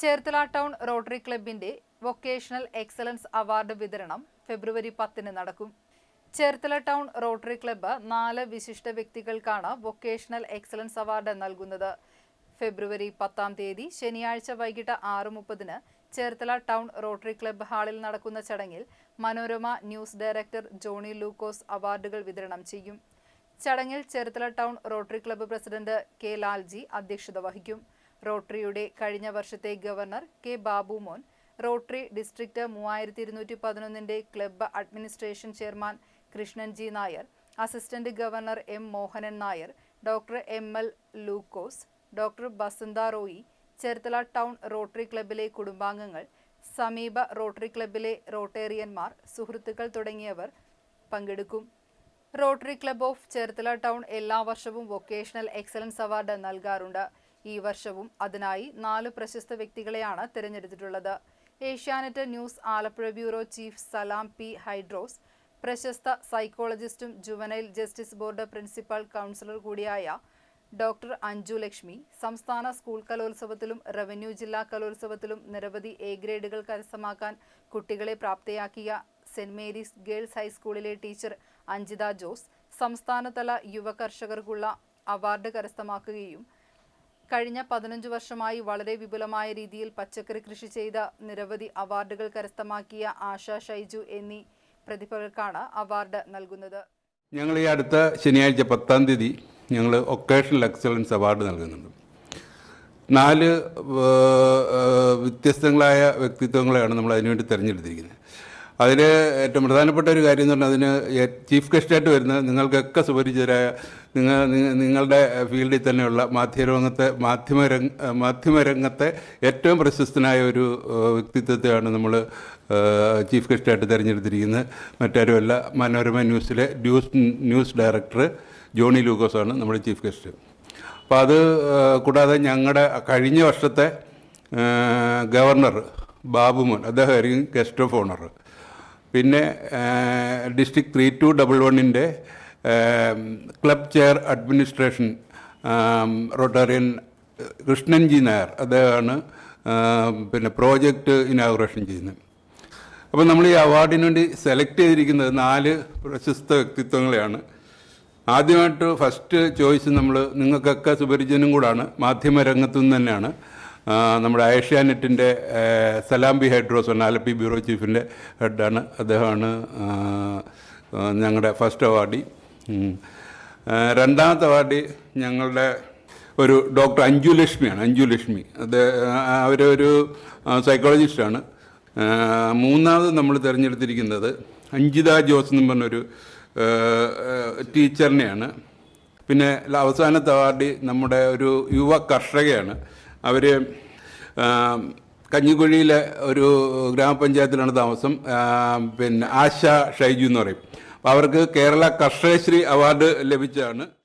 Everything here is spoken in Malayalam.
ചേർത്തല ടൗൺ റോട്ടറി ക്ലബിന്റെ വൊക്കേഷണൽ എക്സലൻസ് അവാർഡ് വിതരണം ഫെബ്രുവരി പത്തിന് നടക്കും. ചേർത്തല ടൗൺ റോട്ടറി ക്ലബ്ബ് നാല് വിശിഷ്ട വ്യക്തികൾക്കാണ് വൊക്കേഷണൽ എക്സലൻസ് അവാർഡ് നൽകുന്നത്. ഫെബ്രുവരി പത്താം തീയതി ശനിയാഴ്ച വൈകിട്ട് ആറ് മുപ്പതിന് ചേർത്തല ടൗൺ റോട്ടറി ക്ലബ്ബ് ഹാളിൽ നടക്കുന്ന ചടങ്ങിൽ Manorama news director Johnny Lukose അവാർഡുകൾ വിതരണം ചെയ്യും. ചടങ്ങിൽ Cherthala town rotary club president K Lalji അധ്യക്ഷത വഹിക്കും. റോട്ടറിയുടെ കഴിഞ്ഞ വർഷത്തെ governor K Babumon rotary district മൂവായിരത്തി ഇരുന്നൂറ്റി പതിനൊന്നിന്റെ club administration chairman Krishnan G Nair assistant governor M Mohanan Nair doctor M L Lukose doctor Basanta Roy Cherthala town rotary ക്ലബ്ബിലെ കുടുംബാംഗങ്ങൾ സമീപ റോട്ടറി ക്ലബ്ബിലെ റോട്ടേറിയന്മാർ സുഹൃത്തുക്കൾ തുടങ്ങിയവർ പങ്കെടുക്കും. Rotary club of Cherthala town എല്ലാ വർഷവും വൊക്കേഷണൽ എക്സലൻസ് അവാർഡ് നൽകാറുണ്ട്. ഈ വർഷവും അതിനായി നാല് പ്രശസ്ത വ്യക്തികളെയാണ് തിരഞ്ഞെടുത്തിട്ടുള്ളത്. Asianet news Alappuzha bureau chief Salam P Hydros പ്രശസ്ത സൈക്കോളജിസ്റ്റും juvenile justice board principal counsellor കൂടിയായ ഡോക്ടർ അഞ്ജു ലക്ഷ്മി സംസ്ഥാന സ്കൂൾ കലോത്സവത്തിലും റവന്യൂ ജില്ലാ കലോത്സവത്തിലും നിരവധി എ ഗ്രേഡുകൾ കരസ്ഥമാക്കാൻ കുട്ടികളെ പ്രാപ്തയാക്കിയ സെന്റ് മേരീസ് ഗേൾസ് ഹൈസ്കൂളിലെ ടീച്ചർ അഞ്ജിത ജോസ് സംസ്ഥാനതല യുവ കർഷകർക്കുള്ള അവാർഡ് കരസ്ഥമാക്കുകയും കഴിഞ്ഞ പതിനഞ്ച് വർഷമായി വളരെ വിപുലമായ രീതിയിൽ പച്ചക്കറി കൃഷി ചെയ്ത നിരവധി അവാർഡുകൾ കരസ്ഥമാക്കിയ ആശ ഷൈജു എന്നീ പ്രതിഭകൾക്കാണ് അവാർഡ് നൽകുന്നത്. ഞങ്ങൾ ഈ അടുത്ത ശനിയാഴ്ച പത്താം തീയതി ഞങ്ങൾ ഒക്കേഷണൽ എക്സലൻസ് അവാർഡ് നൽകുന്നുണ്ട്. നാല് വ്യത്യസ്തങ്ങളായ വ്യക്തിത്വങ്ങളെയാണ് നമ്മൾ അതിനുവേണ്ടി തിരഞ്ഞെടുത്തിരിക്കുന്നത്. അതിൽ ഏറ്റവും പ്രധാനപ്പെട്ട ഒരു കാര്യം എന്ന് പറഞ്ഞാൽ അതിന് ചീഫ് ഗസ്റ്റായിട്ട് വരുന്ന നിങ്ങൾക്കൊക്കെ സുപരിചിതരായ നിങ്ങൾ നിങ്ങളുടെ ഫീൽഡിൽ തന്നെയുള്ള മാധ്യമരംഗത്തെ മാധ്യമരംഗ മാധ്യമരംഗത്തെ ഏറ്റവും പ്രശസ്തനായ ഒരു വ്യക്തിത്വത്തെയാണ് നമ്മൾ ചീഫ് ഗസ്റ്റായിട്ട് തിരഞ്ഞെടുത്തിരിക്കുന്നത്. മറ്റാരുമല്ല മനോരമ ന്യൂസിലെ ന്യൂസ് ന്യൂസ് ഡയറക്ടർ ജോണി ലൂക്കോസാണ് നമ്മുടെ ചീഫ് ഗസ്റ്റ്. അപ്പോൾ അത് കൂടാതെ ഞങ്ങളുടെ കഴിഞ്ഞ വർഷത്തെ ഗവർണർ ബാബുമോൻ അദ്ദേഹമായിരിക്കും ഗസ്റ്റ് ഓഫ് ഓണർ പിന്നെ ഡിസ്ട്രിക്ട് ത്രീ ടു ഡബിൾ വണ്ണിന്റെ club chair administration um, Krishnan Krishnan G Nair. അദ്ദേഹമാണ് പിന്നെ പ്രോജക്റ്റ് ഇനാഗുറേഷൻ ചെയ്യുന്നത്. അപ്പോൾ നമ്മൾ ഈ അവാർഡിന് വേണ്ടി സെലക്ട് ചെയ്തിരിക്കുന്നത് നാല് പ്രശസ്ത വ്യക്തിത്വങ്ങളെയാണ്. ആദ്യമായിട്ട് ഫസ്റ്റ് ചോയ്സ് നമ്മൾ നിങ്ങൾക്കൊക്കെ സുപരിചിതനും കൂടാണ് മാധ്യമരംഗത്തു നിന്ന് തന്നെയാണ്. നമ്മുടെ ഏഷ്യാനെറ്റിന്റെ സലാം ബി ഹൈഡ്രോസ് ആണ് ആലപ്പി ബ്യൂറോ ചീഫിന്റെ ഹെഡാണ്. അദ്ദേഹമാണ് ഞങ്ങളുടെ ഫസ്റ്റ് അവാർഡി. രണ്ടാമത്തെ അവാർഡി ഞങ്ങളുടെ ഒരു ഡോക്ടർ അഞ്ജു ലക്ഷ്മിയാണ്. അഞ്ജു ലക്ഷ്മി. അത് അവരൊരു സൈക്കോളജിസ്റ്റാണ് മൂന്നാമത് നമ്മൾ തിരഞ്ഞെടുത്തിരിക്കുന്നത് അഞ്ജിത ജോസ് എന്ന് പറഞ്ഞൊരു ടീച്ചറിനെയാണ്. പിന്നെ അവസാനത്തെ അവാർഡി നമ്മുടെ ഒരു യുവ കർഷകയാണ്. അവർ കഞ്ഞിക്കുഴിയിലെ ഒരു ഗ്രാമപഞ്ചായത്തിലാണ് താമസം. പിന്നെ ആശ ഷൈജു എന്ന് പറയും. അപ്പോൾ അവർക്ക് കേരള കർഷകശ്രീ അവാർഡ് ലഭിച്ചതാണ്.